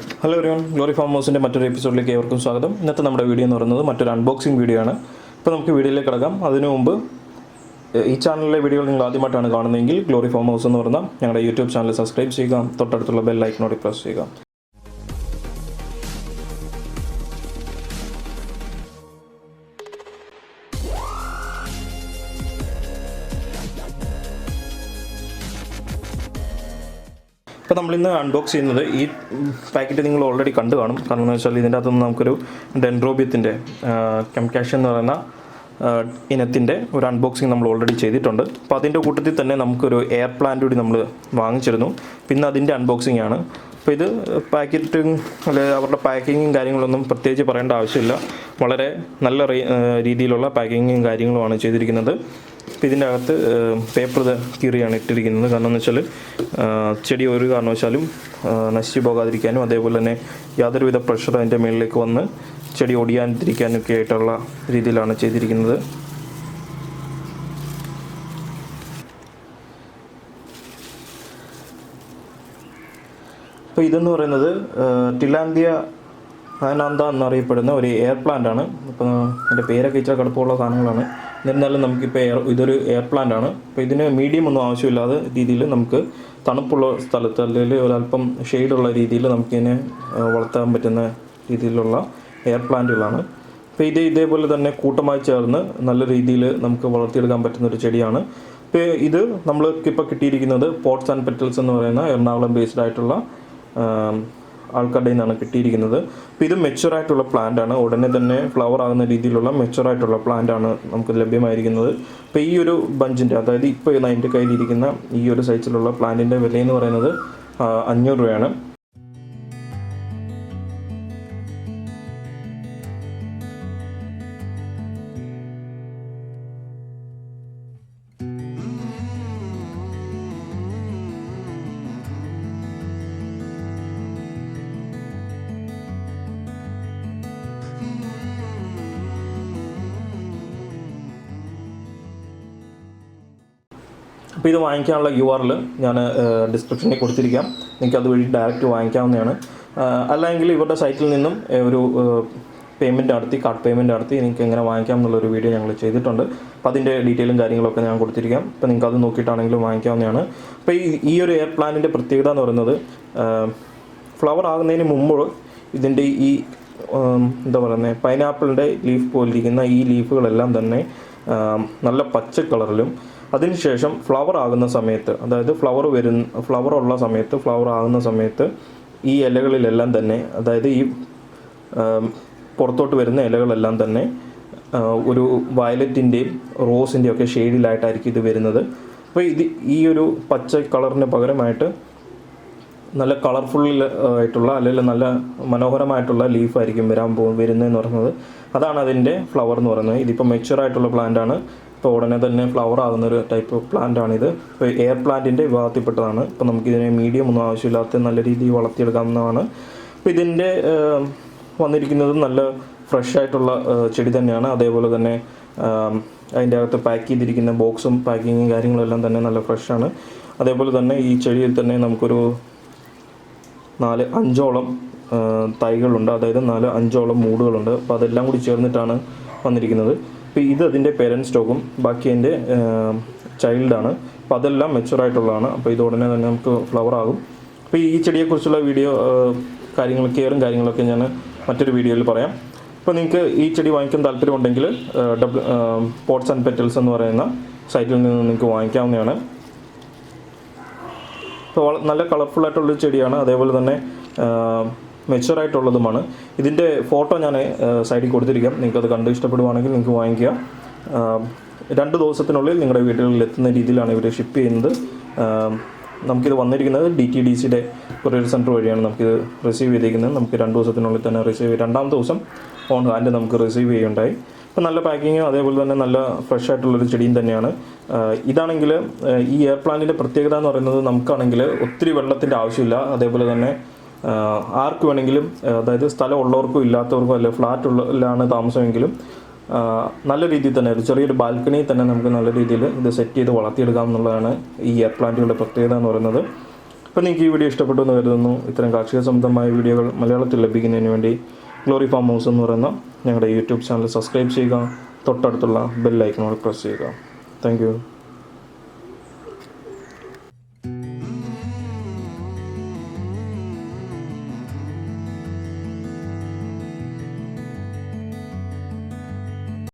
Hello everyone glory farm ഹൗസിന്റെ മറ്റൊരു എപ്പിസോഡിലേക്ക് ഏവർക്കും സ്വാഗതം. ഇന്നത്തെ നമ്മുടെ വീഡിയോ എന്ന് പറയുന്നത് മറ്റൊരു അൺബോക്സിംഗ് വീഡിയോ ആണ്. ഇപ്പോൾ നമുക്ക് വീഡിയോയിലേക്ക് കിടക്കാം. അതിനു മുമ്പ് ഈ ചാനലിലെ വീഡിയോകൾ നിങ്ങൾ ആദ്യമായിട്ടാണ് കാണുന്നതെങ്കിൽ ഗ്ലോറി ഫാം ഹൗസ് എന്ന് പറഞ്ഞാൽ ഞങ്ങളുടെ യൂട്യൂബ് ചാനൽ സബ്സ്ക്രൈബ് ചെയ്യുക തൊട്ടടുത്തുള്ള ബെൽ പ്രസ് ചെയ്യുക. ഇപ്പോൾ നമ്മളിന്ന് അൺബോക്സ് ചെയ്യുന്നത് ഈ പാക്കറ്റ് നിങ്ങൾ ഓൾറെഡി കണ്ടു കാണും. കാരണം എന്ന് വെച്ചാൽ ഇതിന്റെ അകത്തുനിന്ന് നമുക്കൊരു ഡെൻഡ്രോബിയത്തിന്റെ കെംകാഷ് എന്ന് പറയുന്ന ഇനത്തിന്റെ ഒരു അൺബോക്സിങ് നമ്മൾ ഓൾറെഡി ചെയ്തിട്ടുണ്ട്. അപ്പോൾ അതിന്റെ കൂട്ടത്തിൽ തന്നെ നമുക്കൊരു എയർ പ്ലാന്റ് കൂടി നമ്മൾ വാങ്ങിച്ചിരുന്നു. പിന്നെ അതിന്റെ അൺബോക്സിംഗ് ആണ്. അപ്പോൾ ഇത് പാക്കറ്റും അല്ലെങ്കിൽ അവരുടെ പാക്കിങ്ങും കാര്യങ്ങളൊന്നും പ്രത്യേകിച്ച് പറയേണ്ട ആവശ്യമില്ല. വളരെ നല്ല രീതിയിലുള്ള പാക്കിങ്ങും കാര്യങ്ങളുമാണ് ചെയ്തിരിക്കുന്നത്. അപ്പോൾ ഇതിന്റെ അകത്ത് പേപ്പർ കീറിയാണ് ഇട്ടിരിക്കുന്നത്. കാരണം എന്ന് വെച്ചാൽ ചെടി ഒരു കാരണവശാലും നശിച്ചു പോകാതിരിക്കാനും അതേപോലെ തന്നെ യാതൊരുവിധ പ്രഷർ അതിന്റെ മുകളിലേക്ക് വന്ന് ചെടി ഒടിയാതിരിക്കാനൊക്കെ ആയിട്ടുള്ള രീതിയിലാണ് ചെയ്തിരിക്കുന്നത്. അപ്പോൾ ഇതെന്ന് പറയുന്നത് ടിലാന്തിയ അനാന്ത എന്നറിയപ്പെടുന്ന ഒരു എയർ പ്ലാന്റ് ആണ്. അപ്പോൾ അതിന്റെ പേരൊക്കെ ഇച്ചിരി കടുപ്പമുള്ള സാധനങ്ങളാണ്. എന്നിരുന്നാലും നമുക്കിപ്പോൾ എയർ ഇതൊരു എയർ പ്ലാന്റ് ആണ്. അപ്പോൾ ഇതിന് മീഡിയം ഒന്നും ആവശ്യമില്ലാതെ രീതിയിൽ നമുക്ക് തണുപ്പുള്ള സ്ഥലത്ത് അല്ലെങ്കിൽ ഒരല്പം ഷെയ്ഡുള്ള രീതിയിൽ നമുക്കിതിനെ വളർത്താൻ പറ്റുന്ന രീതിയിലുള്ള എയർ പ്ലാന്റുകളാണ് അപ്പോൾ ഇത് ഇതേപോലെ തന്നെ കൂട്ടമായി ചേർന്ന് നല്ല രീതിയിൽ നമുക്ക് വളർത്തിയെടുക്കാൻ പറ്റുന്ന ഒരു ചെടിയാണ്. ഇപ്പോൾ ഇത് നമ്മൾക്ക് ഇപ്പോൾ കിട്ടിയിരിക്കുന്നത് പോട്ട്സ് ആൻഡ് പെറ്റൽസ് എന്ന് പറയുന്ന എറണാകുളം ബേസ്ഡ് ആയിട്ടുള്ള ആൾക്കാരുടെ നിന്നാണ് കിട്ടിയിരിക്കുന്നത്. അപ്പോൾ ഇത് മെച്ചുവർ ആയിട്ടുള്ള പ്ലാന്റ് ആണ്. ഉടനെ തന്നെ ഫ്ലവർ ആകുന്ന രീതിയിലുള്ള മെച്ചുവർ ആയിട്ടുള്ള പ്ലാന്റ് ആണ് നമുക്ക് ലഭ്യമായിരിക്കുന്നത്. അപ്പോൾ ഈ ഒരു ബഞ്ചിന്റെ അതായത് ഇപ്പോൾ എന്റെ കയ്യിലിരിക്കുന്ന ഈ ഒരു സൈസിലുള്ള പ്ലാന്റിന്റെ വിലയെന്ന് പറയുന്നത് അഞ്ഞൂറ് രൂപയാണ്. അപ്പോൾ ഇത് വാങ്ങിക്കാനുള്ള യു ആറിൽ ഞാൻ ഡിസ്ക്രിപ്ഷനിൽ കൊടുത്തിരിക്കാം. നിങ്ങൾക്ക് അതുവഴി ഡയറക്റ്റ് വാങ്ങിക്കാവുന്നതാണ്. അല്ലെങ്കിൽ ഇവരുടെ സൈറ്റിൽ നിന്നും ഒരു പേയ്മെന്റ് നടത്തി കാർഡ് പേയ്മെന്റ് നടത്തി നിങ്ങൾക്ക് എങ്ങനെ വാങ്ങിക്കാം എന്നുള്ളൊരു വീഡിയോ ഞങ്ങൾ ചെയ്തിട്ടുണ്ട്. അപ്പോൾ അതിന്റെ ഡീറ്റെയിലും കാര്യങ്ങളൊക്കെ ഞാൻ കൊടുത്തിരിക്കാം. അപ്പോൾ നിങ്ങൾക്ക് അത് നോക്കിയിട്ടാണെങ്കിലും വാങ്ങിക്കാവുന്നതാണ്. അപ്പോൾ ഈ ഈ ഒരു എയർ പ്ലാനിന്റെ പ്രത്യേകത എന്ന് പറയുന്നത് ഫ്ലവർ ആകുന്നതിന് മുമ്പ് ഇതിന്റെ ഈ എന്താ പറയുന്നത് പൈനാപ്പിളിന്റെ ലീഫ് പോലിരിക്കുന്ന ഈ ലീഫുകളെല്ലാം തന്നെ നല്ല പച്ച കളറിലും അതിനുശേഷം ഫ്ലവർ ആകുന്ന സമയത്ത് അതായത് ഫ്ലവർ വരുന്ന ഫ്ലവർ ഉള്ള സമയത്ത് ഫ്ലവർ ആകുന്ന സമയത്ത് ഈ ഇലകളിലെല്ലാം തന്നെ അതായത് ഈ പുറത്തോട്ട് വരുന്ന ഇലകളെല്ലാം തന്നെ ഒരു വയലറ്റിന്റെയും റോസിന്റെയും ഒക്കെ ഷെയ്ഡിലായിട്ടായിരിക്കും ഇത് വരുന്നത്. അപ്പോൾ ഇത് ഈ ഒരു പച്ച കളറിന് പകരമായിട്ട് നല്ല കളർഫുൾ ആയിട്ടുള്ള അല്ലെങ്കിൽ നല്ല മനോഹരമായിട്ടുള്ള ലീഫായിരിക്കും വരാൻ പോകും വരുന്നതെന്ന് പറയുന്നത്. അതാണ് അതിന്റെ ഫ്ലവർ എന്ന് പറയുന്നത്. ഇതിപ്പോൾ മെച്ചുവർ ആയിട്ടുള്ള പ്ലാന്റ് ആണ്. ഇപ്പോൾ ഉടനെ തന്നെ ഫ്ലവർ ആകുന്ന ഒരു ടൈപ്പ് പ്ലാന്റ് ആണിത്. എയർ പ്ലാന്റിന്റെ വിഭാഗത്തിൽപ്പെട്ടതാണ്. ഇപ്പോൾ നമുക്കിതിനെ മീഡിയം ഒന്നും ആവശ്യമില്ലാത്ത നല്ല രീതിയിൽ വളർത്തിയെടുക്കാവുന്നതാണ്. അപ്പോൾ ഇതിന്റെ വന്നിരിക്കുന്നത് നല്ല ഫ്രഷ് ആയിട്ടുള്ള ചെടി തന്നെയാണ്. അതേപോലെ തന്നെ അതിന്റെ അകത്ത് പാക്ക് ചെയ്തിരിക്കുന്ന ബോക്സും പാക്കിങ്ങും കാര്യങ്ങളെല്ലാം തന്നെ നല്ല ഫ്രഷാണ് അതേപോലെ തന്നെ ഈ ചെടിയിൽ തന്നെ നമുക്കൊരു നാല് അഞ്ചോളം തൈകളുണ്ട്. അതായത് നാല് അഞ്ചോളം മൂടുകളുണ്ട്. അപ്പോൾ അതെല്ലാം കൂടി ചേർന്നിട്ടാണ് വന്നിരിക്കുന്നത്. അപ്പോൾ ഇത് അതിന്റെ പേരന്റ് സ്റ്റോക്കും ബാക്കി അതിന്റെ ചൈൽഡാണ് അപ്പോൾ അതെല്ലാം മെച്ചുവർ ആയിട്ടുള്ളതാണ്. അപ്പോൾ ഇത് ഉടനെ തന്നെ നമുക്ക് ഫ്ലവർ ആകും. അപ്പോൾ ഈ ചെടിയെക്കുറിച്ചുള്ള വീഡിയോ കാര്യങ്ങൾ കെയറും കാര്യങ്ങളൊക്കെ ഞാൻ മറ്റൊരു വീഡിയോയിൽ പറയാം. അപ്പോൾ നിങ്ങൾക്ക് ഈ ചെടി വാങ്ങിക്കാൻ താല്പര്യമുണ്ടെങ്കിൽ ഡബ്ല്യൂ പോട്ട്സ് ആൻഡ് പെറ്റൽസ് എന്ന് പറയുന്ന സൈറ്റിൽ നിന്ന് നിങ്ങൾക്ക് വാങ്ങിക്കാവുന്നതാണ്. ഇപ്പോൾ നല്ല കളർഫുൾ ആയിട്ടുള്ളൊരു ചെടിയാണ്. അതേപോലെ തന്നെ മെച്ചുവർ ആയിട്ടുള്ളതുമാണ്. ഇതിന്റെ ഫോട്ടോ ഞാൻ സൈഡിൽ കൊടുത്തിരിക്കാം. നിങ്ങൾക്കത് കണ്ട് ഇഷ്ടപ്പെടുവാണെങ്കിൽ നിങ്ങൾക്ക് വാങ്ങിക്കുക. രണ്ട് ദിവസത്തിനുള്ളിൽ നിങ്ങളുടെ വീടുകളിൽ എത്തുന്ന രീതിയിലാണ് ഇവർ ഷിപ്പ് ചെയ്യുന്നത്. നമുക്കിത് വന്നിരിക്കുന്നത് ഡി ടി ഡി സിയുടെ കൊറിയർ സെന്റർ വഴിയാണ് നമുക്കിത് റിസീവ് ചെയ്തിരിക്കുന്നത്. നമുക്ക് രണ്ട് ദിവസത്തിനുള്ളിൽ തന്നെ റിസീവ് രണ്ടാമത്തെ ദിവസം ഓൺ ഹാൻഡ് നമുക്ക് റിസീവ് ചെയ്യുണ്ടായി അപ്പോൾ നല്ല പാക്കിങ്ങും അതേപോലെ തന്നെ നല്ല ഫ്രഷ് ആയിട്ടുള്ളൊരു ചെടിയും തന്നെയാണ്. ഇതാണെങ്കിൽ ഈ എയർ പ്ലാന്റിന്റെ പ്രത്യേകത എന്ന് പറയുന്നത് നമുക്കാണെങ്കിൽ ഒത്തിരി വെള്ളത്തിന്റെ ആവശ്യമില്ല. അതേപോലെ തന്നെ ആർക്ക് വേണമെങ്കിലും അതായത് സ്ഥലം ഉള്ളവർക്കും ഇല്ലാത്തവർക്കും അല്ലെ ഫ്ലാറ്റ് ഉള്ളിലാണ് താമസമെങ്കിലും നല്ല രീതിയിൽ തന്നെ ഒരു ചെറിയൊരു ബാൽക്കണിയിൽ തന്നെ നമുക്ക് നല്ല രീതിയിൽ ഇത് സെറ്റ് ചെയ്ത് വളർത്തിയെടുക്കാം എന്നുള്ളതാണ് ഈ എയർ പ്ലാന്റുകളുടെ പ്രത്യേകത എന്ന് പറയുന്നത്. അപ്പോൾ നിങ്ങൾക്ക് ഈ വീഡിയോ ഇഷ്ടപ്പെട്ടു എന്ന് കരുതുന്നു. ഇത്തരം കാർഷിക സംബന്ധമായ വീഡിയോകൾ മലയാളത്തിൽ ലഭിക്കുന്നതിന് വേണ്ടി ഗ്ലോറി ഫാം ഹൗസ് എന്ന് പറയുന്ന ഞങ്ങളുടെ യൂട്യൂബ് ചാനൽ സബ്സ്ക്രൈബ് ചെയ്യുക തൊട്ടടുത്തുള്ള ബെൽ ഐക്കണോട് പ്രസ് ചെയ്യുക. താങ്ക്